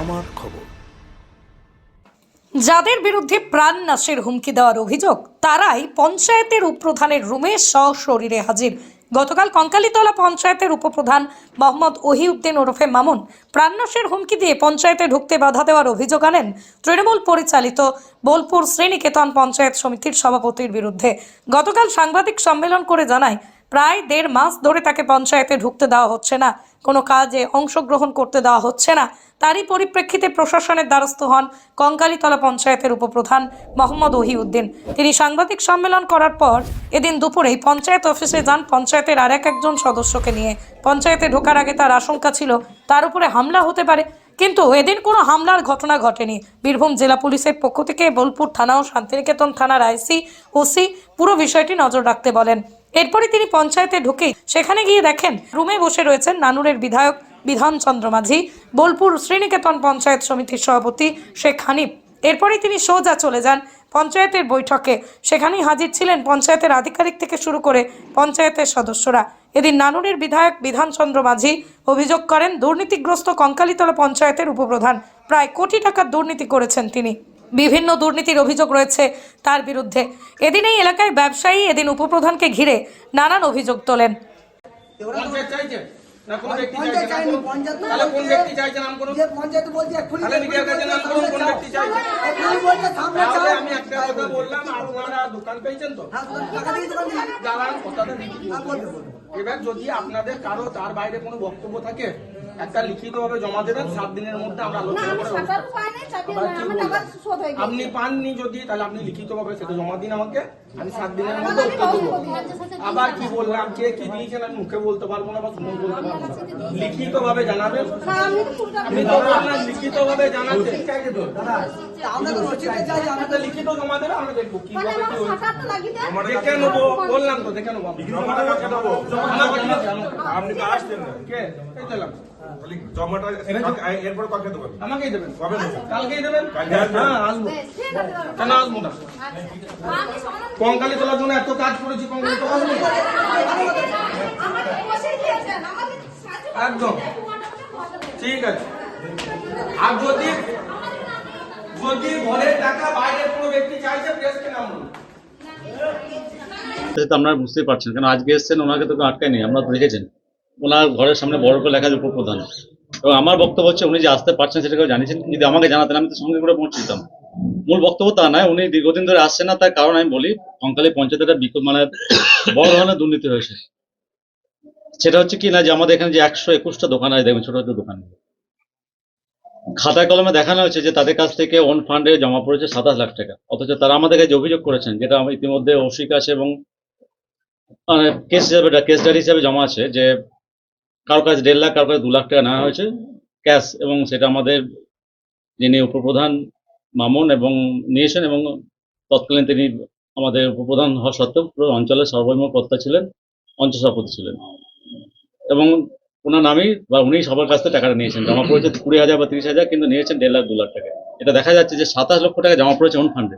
আমার খবর। যাদের বিরুদ্ধে প্রাণ নাশের হুমকি দেওয়ার অভিযোগ, তারাই পঞ্চায়েতের উপপ্রধানের রুমে সশরীরে হাজির। গতকাল কঙ্কালীতলা পঞ্চায়েতের উপপ্রধান মোহাম্মদ ওহিউদ্দিন ওরফে মামুন প্রাণনাশের হুমকি দিয়ে পঞ্চায়েতে ঢুকতে বাধা দেওয়ার অভিযোগ আনেন তৃণমূল পরিচালিত বোলপুর শ্রীনিকেতন পঞ্চায়েত সমিতির সভাপতির বিরুদ্ধে। গতকাল সাংবাদিক সম্মেলন করে জানায় প্রায় দেড় মাস ধরে তাকে পঞ্চায়েতে ঢুকতে দেওয়া হচ্ছে না। কোনো কাজে অংশগ্রহণ করতে দেওয়া হচ্ছে না। তারই পরিপ্রেক্ষিতে প্রশাসনের দ্বারস্থ হন কঙ্কালীতলা পঞ্চায়েতের উপপ্রধান মোহাম্মদ ওহিউদ্দিন। তিনি সাংবাদিক সম্মেলন করার পর এদিন দুপুরেই পঞ্চায়েত অফিসে যান। পঞ্চায়েতের আর এক একজন সদস্যকে নিয়ে। পঞ্চায়েতে ঢোকার আগে তার আশঙ্কা ছিল তার উপরে হামলা হতে পারে। কিন্তু এদিন কোনো হামলার ঘটনা ঘটেনি। বীরভূম জেলা পুলিশের পক্ষ থেকে বোলপুর থানা ও শান্তিনিকেতন থানার আইসি, ওসি পুরো বিষয়টি নজর রাখতে বলেন। এরপরে তিনি পঞ্চায়েতে ঢুকে সেখানে গিয়ে দেখেন, রুমে বসে রয়েছেন নানুরের বিধায়ক বিধানচন্দ্র মাঝি, বোলপুর শ্রীনিকেতন পঞ্চায়েত সমিতির সভাপতি শেখ হানিফ। এরপরেই তিনি সোজা চলে যান পঞ্চায়েতের বৈঠকে। সেখানেই হাজির ছিলেন পঞ্চায়েতের আধিকারিক থেকে শুরু করে পঞ্চায়েতের সদস্যরা। এদিন নানুরের বিধায়ক বিধানচন্দ্র মাঝি অভিযোগ করেন, দুর্নীতিগ্রস্ত কঙ্কালীতলা পঞ্চায়েতের উপপ্রধান। প্রায় কোটি টাকার দুর্নীতি করেছেন তিনি। বিভিন্ন দুর্নীতির অভিযোগ রয়েছে তার বিরুদ্ধে। এদিন এই এলাকায় ব্যবসায়ী এদিন উপপ্রধানকে ঘিরে নানান অভিযোগ তোলেন। হ্যাঁ, হ্যাঁ। এবার যদি আপনাদের কারও তার বাইরে কোনো বক্তব্য থাকে একটা লিখিত ভাবে জমা দেবেন সাত দিনের মধ্যে আমরা আলোচনা করে আপনি পাননি যদি তাহলে আপনি লিখিত ভাবে সেটা জমা দিন আমাকে। আমি সাত দিনের মধ্যে উত্তর দেবো। আবার কি বললাম? কে কি দিয়েছেন? আমি মুখে বলতে পারব না বা শুনে বলতে পারব না। লিখিত ভাবে জানাবেন? আমি তো পুরোটা আপনি তো বললেন লিখিত ভাবে জানাচ্ছেন তা আমরা তো রসিদে চাই, আমরা আমাদের লিখিত জমা দেবে আমরা দেখব মানে কি দেখে নেব বললাম তো দেখে নেব। আপনি তো আসছেন কে? এই। তাহলে জমাটা এরপর কাকে দেবেন? আমাকেই দেবেন। কবে কালকেই দেবেন? হ্যাঁ আসব। কেন আসব না? আচ্ছা। আমি সমাধান কঙ্কালি তোলার জন্য এত কাজ করেছি কঙ্কালি তো আসব একদম। ঠিক আছে। আর যদি যদি ঘরের টাকা বাইরে কোনো ব্যক্তি চাইছে প্রেসকে নাম আপনারা বুঝতেই পারছেন কেন আজকে এসছেন ওনাকে তো কেউ আটকায় নেই আমরা তো দেখেছেন। ওনার ঘরের সামনে বড় করে লেখা আছে উপপ্রধান। এবং আমার বক্তব্য হচ্ছে, উনি যে আসতে পারছেন সেটা কেউ জানিয়েছেন যদি আমাকে জানাতেন, আমি তো সঙ্গে করে পৌঁছে মূল বক্তব্য তা নয়, উনি দীর্ঘদিন ধরে আসছেন না, তার কারণ আমি বলি, কঙ্কালী পঞ্চায়েতে একটা বিকল্প মানে বড় ধরনের দুর্নীতি হয়েছে সেটা হচ্ছে কি না যে আমাদের এখানে যে একশো একুশটা দোকান আছে দেখবেন ছোট ছোট দোকান। খাতায় কলমে দেখানো হয়েছে যে তাদের কাছ থেকে ওন ফান্ডে জমা পড়েছে সাতাশ লাখ টাকা। অথচ তারা আমাদের কাছে অভিযোগ করেছেন, যেটা ইতিমধ্যে ওসি কাছে এবং কেস হিসাবে কেস ডায়েরি হিসাবে জমা আছে যে কারও কাছে দেড় লাখ, কারও কাছে দু লাখ টাকা নেওয়া হয়েছে। ক্যাশ এবং সেটা আমাদের যিনি উপপ্রধান মামুন এবং নিয়েছেন এবং তৎকালীন তিনি আমাদের উপপ্রধান হওয়া সত্ত্বেও পুরো অঞ্চলের সর্বময় কর্তা ছিলেন অঞ্চল সভাপতি ছিলেন। এবং ওনার নামেই বা উনি সবার কাছ থেকে টাকাটা নিয়েছেন। জমা পড়েছে কুড়ি হাজার বা তিরিশ হাজার, কিন্তু নিয়েছেন দেড় লাখ, দু লাখ টাকা। এটা দেখা যাচ্ছে যে সাতাশ লক্ষ টাকা জমা পড়েছে ওন ফান্ডে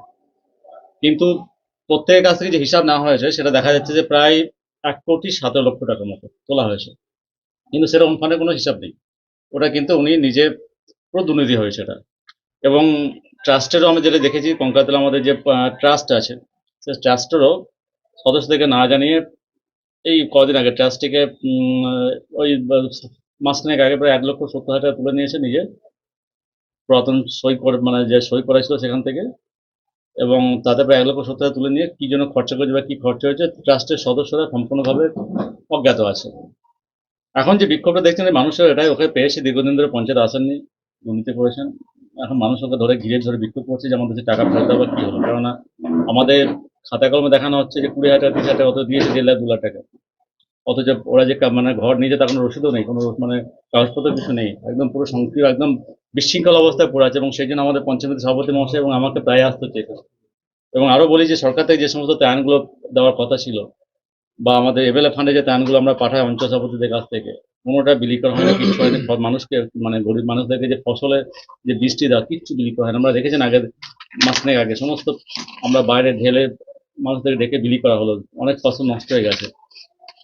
কিন্তু প্রত্যেকের কাছ থেকে যে হিসাব নেওয়া হয়েছে, সেটা দেখা যাচ্ছে যে প্রায় এক কোটি সতেরো লক্ষ টাকার মতো তোলা হয়েছে। কিন্তু সেরকম ওন ফান্ডে কোনো হিসাব নেই। ওটা কিন্তু উনি নিজে পুরো দুর্নীতি হয়েছে এটা। এবং ট্রাস্টেরও আমি যেটা দেখেছি কঙ্কাতলা আমাদের যে ট্রাস্ট আছে সে ট্রাস্টেরও সদস্যদেরকে না জানিয়ে এই কদিন আগে ট্রাস্টিকে ওই মাসখানেক আগে প্রায় এক লক্ষ সত্তর হাজার টাকা তুলে নিয়েছে নিজে। পুরাতন সই করে মানে যে সই করা ছিল সেখান থেকে। এবং তাতে প্রায় এক লক্ষ সত্তর হাজার তুলে নিয়ে কি জন্য খরচা করেছে বা কি খরচা হয়েছে, ট্রাস্টের সদস্যরা সম্পূর্ণভাবে অজ্ঞাত আছে। এখন যে বিক্ষোভটা দেখছেন এই মানুষের এটাই ওকে পেয়েছে, দীর্ঘদিন ধরে পঞ্চায়েত আসেননি, দুর্নীতি করেছেন। এখন মানুষ ওকে ধরে ঘিরে ধরে বিক্ষোভ করছে যে আমাদের টাকা ফেরত দেওয়া কি হলো। কেননা আমাদের খাতা কলমে দেখানো হচ্ছে যে কুড়ি হাজার, তিরিশ হাজার অত দিয়েছে, দেড় লাখ, দু লাখ টাকা। অথচ ওরা যে মানে ঘর নিজে তার কোনো রসিদও নেই, কোনো মানে কাগজপত্র কিছু নেই। একদম পুরো সংক্রিয় একদম বিশৃঙ্খল অবস্থায় পড়ে আছে এবং সেই জন্য আমাদের পঞ্চায়েত সভাপতি মহাশয় এবং আমাকে প্রায় আসতে হচ্ছে এবং আরও বলি যে সরকার থেকে যে সমস্ত ত্রাণগুলো দেওয়ার কথা ছিল বা আমাদের এভেলে ফান্ডে যে ত্রাণগুলো আমরা পাঠাই অঞ্চল সভাপতিদের কাছ থেকে, কোনোটা বিলি করা হয় না কিছু হয়নি ফ- মানুষকে মানে গরিব মানুষদেরকে যে ফসলের যে বৃষ্টি দেওয়া, কিচ্ছু বিলি করা হয় আমরা দেখেছেন আগে মাসখানেক আগে, সমস্ত আমরা বাইরে ঢেলে মানুষদেরকে ডেকে বিলি করা হলো। অনেক ফসল নষ্ট হয়ে গেছে।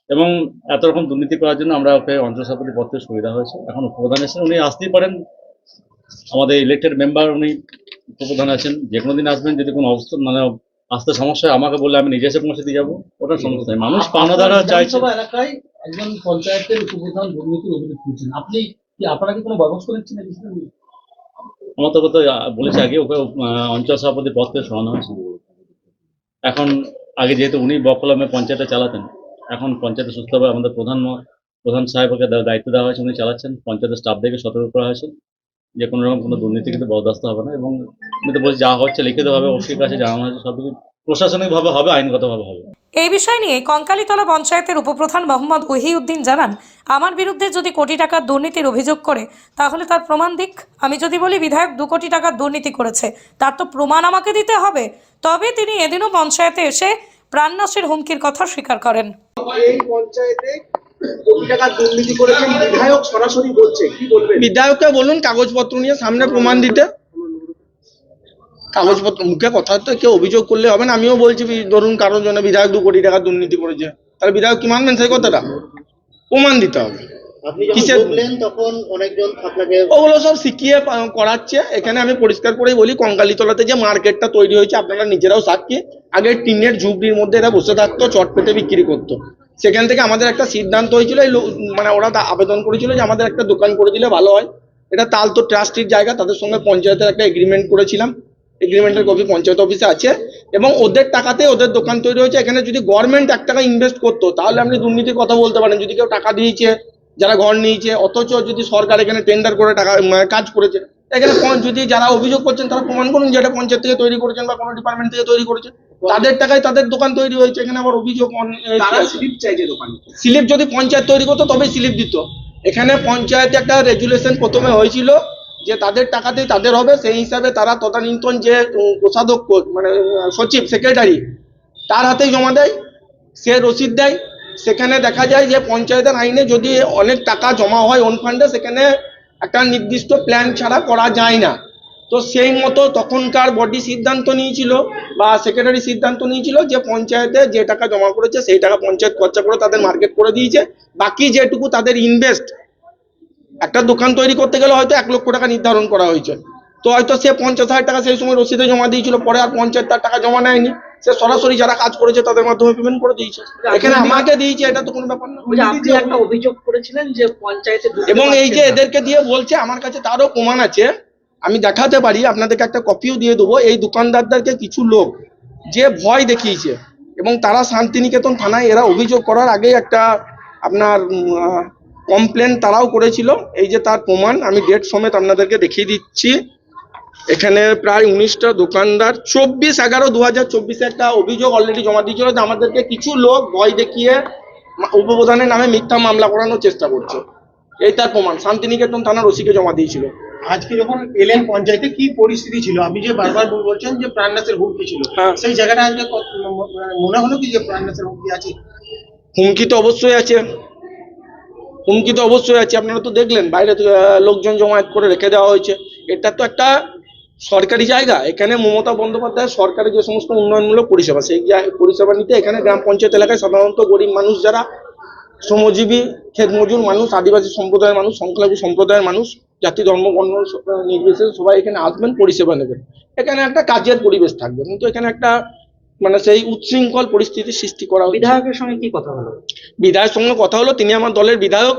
এবং এত রকম দুর্নীতি করার জন্য আমরা ওকে অঞ্চল সভাপতি থেকে সুবিধা হয়েছে। এখন প্রধান এসে উনি আসতেই পারেন। আমাদের ইলেক্টেড মেম্বার উনি উপপ্রধান আছেন। যে কোনো দিন আসবেন, যদি কোনো অবস্থা মানে আসতে সমস্যা আমাকে বললে আমি নিজে এসে পৌঁছে দিয়ে যাব। ওটা সমস্যা নেই। মানুষ পাওনা দ্বারা চাইছে। এলাকায় একজন পঞ্চায়েতের উপপ্রধান দুর্নীতির অভিযোগ তুলছেন। আপনি কি আপনারা কি কোনো ব্যবস্থা নিচ্ছেন আমার তো কথা বলেছে আগে ওকে অঞ্চল সভাপতি পদ থেকে সরানো হয়েছে। এখন আগে যেহেতু উনি বকলমে পঞ্চায়েতে চালাতেন এখন পঞ্চায়েতে সুস্থভাবে আমাদের প্রধান প্রধান সাহেবকে দায়িত্ব দেওয়া হয়েছে উনি চালাচ্ছেন। পঞ্চায়েতের স্টাফদেরকে সতর্ক করা হয়েছে। যে কোনো রকম কোনো দুর্নীতি কিন্তু বরদাস্ত হবে না এবং আমি তো বলছি যা হচ্ছে লিখিতভাবে ওসির কাছে জানানো হয়েছে সব কিছু প্রশাসনিকভাবে হবে আইনগতভাবে হবে। এই বিষয় নিয়ে কঙ্কালীতলা পঞ্চায়েতের উপপ্রধান মোহাম্মদ ওহিউদ্দিন জানান আমার বিরুদ্ধে যদি কোটি টাকার দুর্নীতির অভিযোগ করে তাহলে তার প্রমাণ দিক। আমি যদি বলি বিধায়ক দু কোটি টাকার দুর্নীতি করেছে তার তো প্রমাণ আমাকে দিতে হবে। তবে তিনি এদিনও পঞ্চায়েতে এসে প্রাণনাশের হুমকির কথা স্বীকার করেন। এই পঞ্চায়েতে কোটি টাকা দুর্নীতি করেছেন বিধায়ক সরাসরি বলছে কি বলবেন? বিধায়ককে বলুন কাগজপত্র নিয়ে সামনে প্রমাণ দিতে। কাগজপত্র মুখে কথা তো কেউ অভিযোগ করলে হবে না আমিও বলছি ধরুন কারোর জন্য বিধায়ক দু কোটি টাকা দুর্নীতি করেছে। তাহলে বিধায়ক কি মানবেন সেই কথাটা? প্রমাণ দিতে হবে। ওগুলো সব শিখিয়ে করাচ্ছে। এখানে আমি পরিষ্কার করেই বলি কঙ্কালীতলাতে যে মার্কেটটা তৈরি হয়েছে আপনারা নিজেরাও সাক্ষী। আগে টিনের ঝুপড়ির মধ্যে এরা বসে থাকতো চট পেটে বিক্রি করতো। সেখান থেকে আমাদের একটা সিদ্ধান্ত হয়েছিল মানে ওরা আবেদন করেছিল যে আমাদের একটা দোকান করে দিলে ভালো হয়। এটা তাল তো ট্রাস্টির জায়গা, তাদের সঙ্গে পঞ্চায়েতের একটা এগ্রিমেন্ট করেছিলাম। এগ্রিমেন্টের কপি পঞ্চায়েত অফিসে আছে। এবং ওদের টাকাতে ওদের দোকান তৈরি হয়েছে। এখানে যদি গভর্নমেন্ট এক টাকা ইনভেস্ট করতো, তাহলে আপনি দুর্নীতির কথা বলতে পারেন। যদি কেউ টাকা দিয়েছে, যারা ঘর নিয়েছে, অথচ যদি সরকার এখানে টেন্ডার করে টাকা মানে কাজ করেছে। এখানে যদি যারা অভিযোগ করছেন, তারা প্রমাণ করুন যে এটা পঞ্চায়েত থেকে তৈরি করেছেন বা কোনো ডিপার্টমেন্ট থেকে তৈরি করেছে তাদের টাকায় তাদের দোকান তৈরি হয়েছে এখানে আবার অভিযোগ অন- স্লিপ চাইছে দোকানে। স্লিপ যদি পঞ্চায়েত তৈরি করতো তবে স্লিপ দিত। এখানে পঞ্চায়েতে একটা রেজুলেশন প্রথমে হয়েছিল যে তাদের টাকাতেই তাদের হবে সেই হিসাবে তারা তদানীন্তন যে কোষাধ্যক্ষ মানে সচিব সেক্রেটারি তার হাতেই জমা দেয় সে রসিদ দেয়। সেখানে দেখা যায় যে পঞ্চায়েতের আইনে যদি অনেক টাকা জমা হয় ওন ফান্ডে সেখানে একটা নির্দিষ্ট প্ল্যান ছাড়া করা যায় না। তো সেই মতো তখনকার বডি সিদ্ধান্ত নিয়েছিল বা সেক্রেটারি সিদ্ধান্ত নিয়েছিল যে পঞ্চায়েতে যে টাকা জমা করেছে সেই টাকা পঞ্চায়েত খরচা করে তাদের মার্কেট করে দিয়েছে। বাকি যেটুকু তাদের ইনভেস্ট একটা দোকান তৈরি করতে গেলে হয়তো এক লক্ষ টাকা নির্ধারণ করা হয়েছে। তো হয়তো সে পঞ্চাশ হাজার টাকা সেই সময় রসিদে জমা দিয়েছিল পরে আর পঞ্চায়েত তার টাকা জমা নেয়নি। সে সরাসরি যারা কাজ করেছে তাদের মাধ্যমে পেমেন্ট করে দিয়েছে। এখানে আমাকে দিয়েছে এটা তো কোনো ব্যাপার না। আপনি একটা অভিযোগ করেছিলেন যে পঞ্চায়েতে এবং এই যে এদেরকে দিয়ে বলছে আমার কাছে তারও প্রমাণ আছে। আমি দেখাতে পারি, আপনাদেরকে একটা কপিও দিয়ে দেবো। এই দোকানদারদেরকে কিছু লোক যে ভয় দেখিয়েছে এবং তারা শান্তিনিকেতন থানায় এরা অভিযোগ করার আগে একটা আপনার কমপ্লেন তারাও করেছিল। এই যে তার প্রমাণ, আমি ডেট সমেত আপনাদেরকে দেখিয়ে দিচ্ছি। এখানে প্রায় উনিশটা দোকানদার, চব্বিশ এগারো দু হাজার চব্বিশে একটা অভিযোগ অলরেডি জমা দিয়েছিল যে আমাদেরকে কিছু লোক ভয় দেখিয়ে উপপ্রধানের নামে মিথ্যা মামলা করানোর চেষ্টা করছে। এই তার প্রমাণ, শান্তিনিকেতন থানার ওসিকে জমা দিয়েছিল। আজকে যখন এলেন পঞ্চায়েতে কি পরিস্থিতি ছিল? আপনি যে বারবার বল- বলছেন যে প্রাণনাশের হুমকি ছিল। হ্যাঁ। সেই জায়গাটা আজকে মানে হলো কি যে প্রাণনাথের হুমকি আছে? হুমকি তো অবশ্যই আছে। হুমকি তো অবশ্যই আছে। আপনারা তো দেখলেন বাইরে লোকজন জমায়েত করে রেখে দেওয়া হয়েছে। এটা তো একটা সরকারি জায়গা। এখানে মমতা বন্দ্যোপাধ্যায় সরকারি যে সমস্ত উন্নয়নমূলক পরিষেবা সেই পরিষেবা নিতে এখানে গ্রাম পঞ্চায়েত এলাকায় সাধারণত গরিব মানুষ যারা শ্রমজীবী ক্ষেত মজুর মানুষ আদিবাসী সম্প্রদায়ের মানুষ সংখ্যালঘু সম্প্রদায়ের মানুষ জাতি ধর্ম বর্ণ নির্বিশেষে সবাই এখানে আসবেন পরিষেবা নেবেন। এখানে একটা কাজের পরিবেশ থাকবে। কিন্তু এখানে একটা মানে সেই উচ্ছৃঙ্খল পরিস্থিতির সৃষ্টি করা বিধায়কের সঙ্গে কি কথা হলো? বিধায়কের সঙ্গে কথা হলো তিনি আমার দলের বিধায়ক।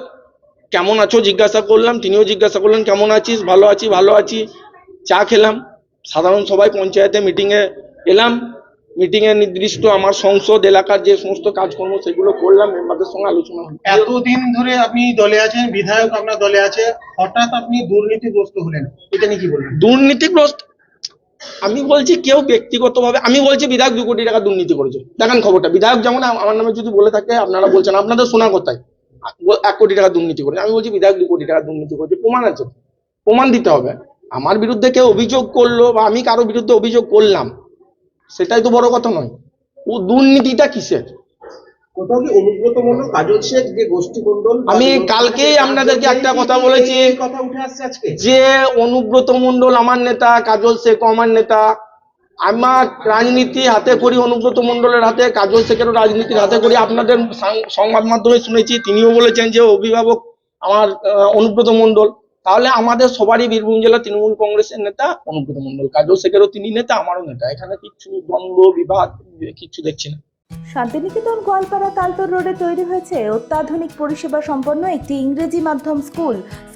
কেমন আছো? জিজ্ঞাসা করলাম তিনিও জিজ্ঞাসা করলেন কেমন আছিস? ভালো আছি ভালো আছি। চা খেলাম। সাধারণ সবাই পঞ্চায়েতে মিটিংয়ে এলাম। মিটিংয়ে নির্দিষ্ট আমার সংসদ এলাকার যে সমস্ত কাজকর্ম সেগুলো করলাম মেম্বারদের সঙ্গে আলোচনা হলো। এতদিন ধরে আপনি দলে আছেন বিধায়ক আপনার দলে আছে হঠাৎ আপনি দুর্নীতিগ্রস্ত হলেন এটা নিয়ে কি বলবেন? দুর্নীতিগ্রস্ত? আমি বলছি কেউ ব্যক্তিগতভাবে আমি বলছি বিধায়ক দু কোটি টাকা দুর্নীতি করেছে। দেখেন খবরটা বিধায়ক যেমন আমার নামে যদি বলে থাকে আপনারা বলছেন আপনাদের শোনা কোথায় এক কোটি টাকা দুর্নীতি করেছে আমি বলছি বিধায়ক দু কোটি টাকা দুর্নীতি করেছে প্রমাণ আছে। প্রমাণ দিতে হবে। আমার বিরুদ্ধে কেউ অভিযোগ করল বা আমি কারও বিরুদ্ধে অভিযোগ করলাম সেটাই তো বড় কথা নয়। ও দুর্নীতিটা কিসের? আমি কালকেই আপনাদেরকে একটা কথা বলেছি। যে অনুব্রত মন্ডল আমার নেতা কাজল শেখ আমার নেতা আমার রাজনীতি হাতে করি অনুব্রত মন্ডলের হাতে কাজল শেখেরও রাজনীতির হাতে করি। আপনাদের সংবাদ মাধ্যমে শুনেছি তিনিও বলেছেন যে অভিভাবক আমার অনুব্রত মন্ডল তাহলে আমাদের সবারই বীরভূম জেলা তৃণমূল কংগ্রেসের নেতা অনুব্রত মন্ডল কাজল শেখেরও তিনি নেতা, আমারও নেতা। এখানে কিছু দ্বন্দ্ব, বিবাদ কিছু দেখছি না। শান্তিনিকেতন, গোয়ালপাড়া তালতর রোডে তৈরি হয়েছে অত্যাধুনিক পরিষেবা সম্পন্ন একটি ইংরেজি মাধ্যম স্কুল,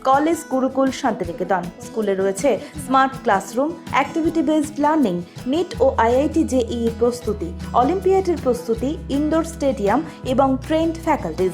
কলেজ গুরুকুল শান্তিনিকেতন। স্কুলে রয়েছে smart classroom, activity based learning, NEET ও আইআইটি জেইই প্রস্তুতি, অলিম্পিয়াডের প্রস্তুতি, ইনডোর স্টেডিয়াম এবং ট্রেন্ড ফ্যাকাল্টিজ।